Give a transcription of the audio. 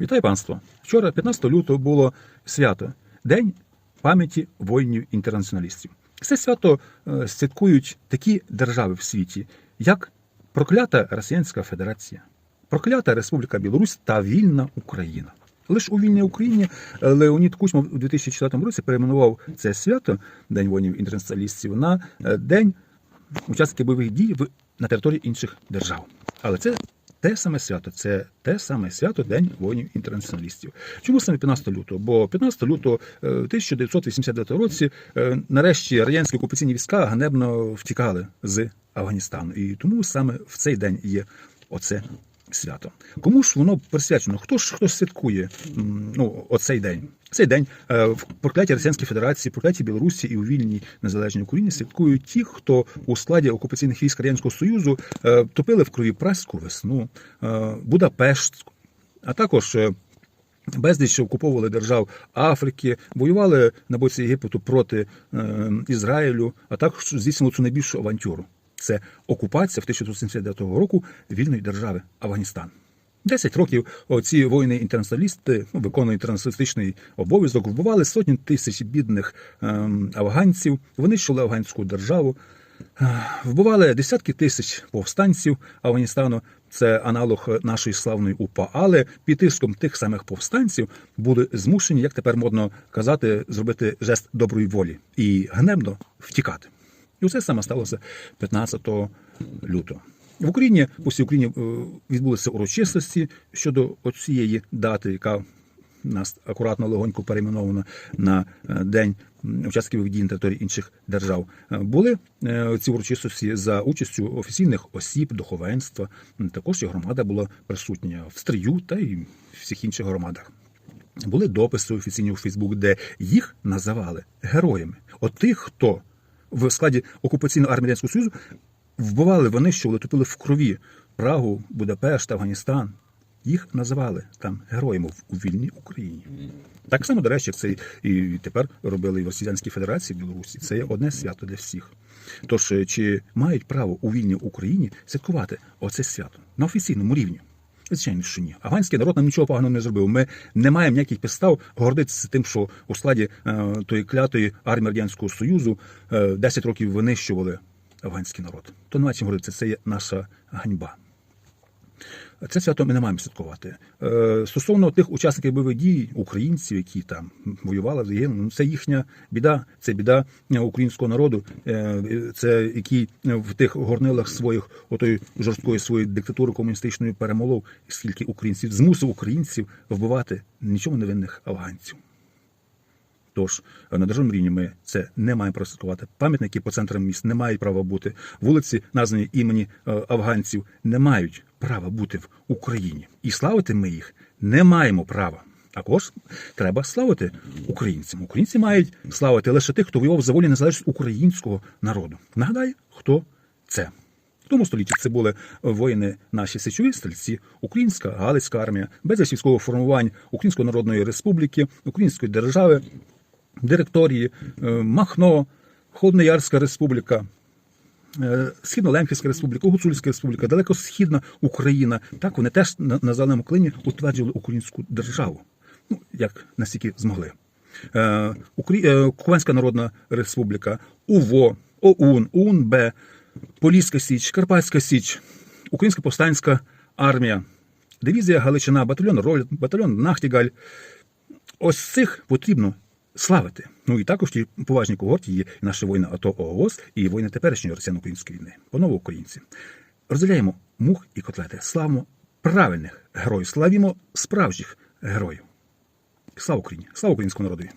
Вітаю панство! Вчора, 15 лютого, було свято День пам'яті воїнів-інтернаціоналістів. Це свято е, святкують такі держави в світі, як проклята Росіянська Федерація, проклята Республіка Білорусь та вільна Україна. Лише у вільній Україні е, Леонід Кучма у 2004 році перейменував це свято День воїнів-інтернаціоналістів на е, День учасників бойових дій в, на території інших держав. Але це те саме свято, це те саме свято День воїнів інтернаціоналістів. Чому саме 15 лютого? Бо 15 лютого е, 1989 році е, нарешті радянські окупаційні війська ганебно втікали з Афганістану. І тому саме в цей день є оце свято. Кому ж воно присвячено? Хто ж хто святкує ну, оцей день? Цей день е, в прокляті Російської Федерації, прокляті Білорусі і у вільній незалежній Україні святкують ті, хто у складі окупаційних військ Радянського Союзу е, топили в крові Праську весну, е, Будапешт, а також. Безліч окуповували держав Африки, воювали на боці Єгипту проти е, Ізраїлю, а також здійснили цю найбільшу авантюру. Це окупація в 1979 року вільної держави Афганістан. Десять років ці воїни-інтернаціоналісти ну, виконують трансатлантичний обов'язок, вбивали сотні тисяч бідних ем, афганців, винищували афганську державу, е, вбивали десятки тисяч повстанців Афганістану. Це аналог нашої славної УПА, але під тиском тих самих повстанців були змушені, як тепер модно казати, зробити жест доброї волі і гневно втікати. І це саме сталося 15 лютого. В Україні по Україні е, відбулися урочистості щодо цієї дати, яка нас акуратно легонько перейменована на е, день учасників дій на території інших держав. Е, Були ці урочистості за участю офіційних осіб, духовенства. Також і громада була присутня в стрію та й всіх інших громадах. Були дописи офіційні у Фейсбук, де їх називали героями. От тих, хто в складі окупаційної армії Радянського Союзу вбивали, винищували, топили в крові Прагу, Будапешт, Афганістан. Їх називали там героями в- вільній Україні. Так само, до речі, як це і тепер робили і в Росіянській Федерації в Білорусі. Це є одне свято для всіх. Тож, чи мають право у вільній Україні святкувати оце свято на офіційному рівні? Звичайно, що ні. Афганський народ нам нічого поганого не зробив. Ми не маємо ніяких підстав гордитися тим, що у складі е, тої клятої армії Радянського Союзу е, 10 років винищували афганський народ. То немає чим гордитися. Це є наша ганьба. Це свято ми не маємо святкувати. Е, Стосовно тих учасників бойових дій, українців, які там воювали, ну це їхня біда, це біда е, українського народу, е, це який в тих горнилах своїх отої жорсткої своєї диктатури комуністичної перемолов, скільки українців змусив українців вбивати нічого невинних афганців. Тож на державному рівні ми це не маємо прослідкувати. Пам'ятники по центрам міст не мають права бути. Вулиці, названі імені афганців, не мають права бути в Україні. І славити ми їх не маємо права. Також треба славити українцям. Українці мають славити лише тих, хто воював за волю і незалежність українського народу. Нагадай, хто це. В тому столітті це були воїни наші сечові стрільці, українська Галицька армія, безліч військових формувань Української Народної Республіки, Української держави, директорії, е, Махно, Холодноярська республіка, е, Східно-Лемфівська республіка, Гуцульська республіка, далекосхідна Україна. Так вони теж на, на зеленому клині утверджували українську державу. Ну, як настільки змогли. Е, Украї... е, Кубанська Народна Республіка, УВО, ОУН, УНБ, Поліська Січ, Карпатська Січ, Українська повстанська армія, дивізія Галичина, батальйон Роль, батальйон Нахтігаль. Ось цих потрібно славити. Ну і також ті поважні когорті є наші воїни АТО ООС і воїни теперішньої росіяно-української війни. Панове українці, розділяємо мух і котлети, славимо правильних героїв, славімо справжніх героїв. Слава Україні! Слава українському народові!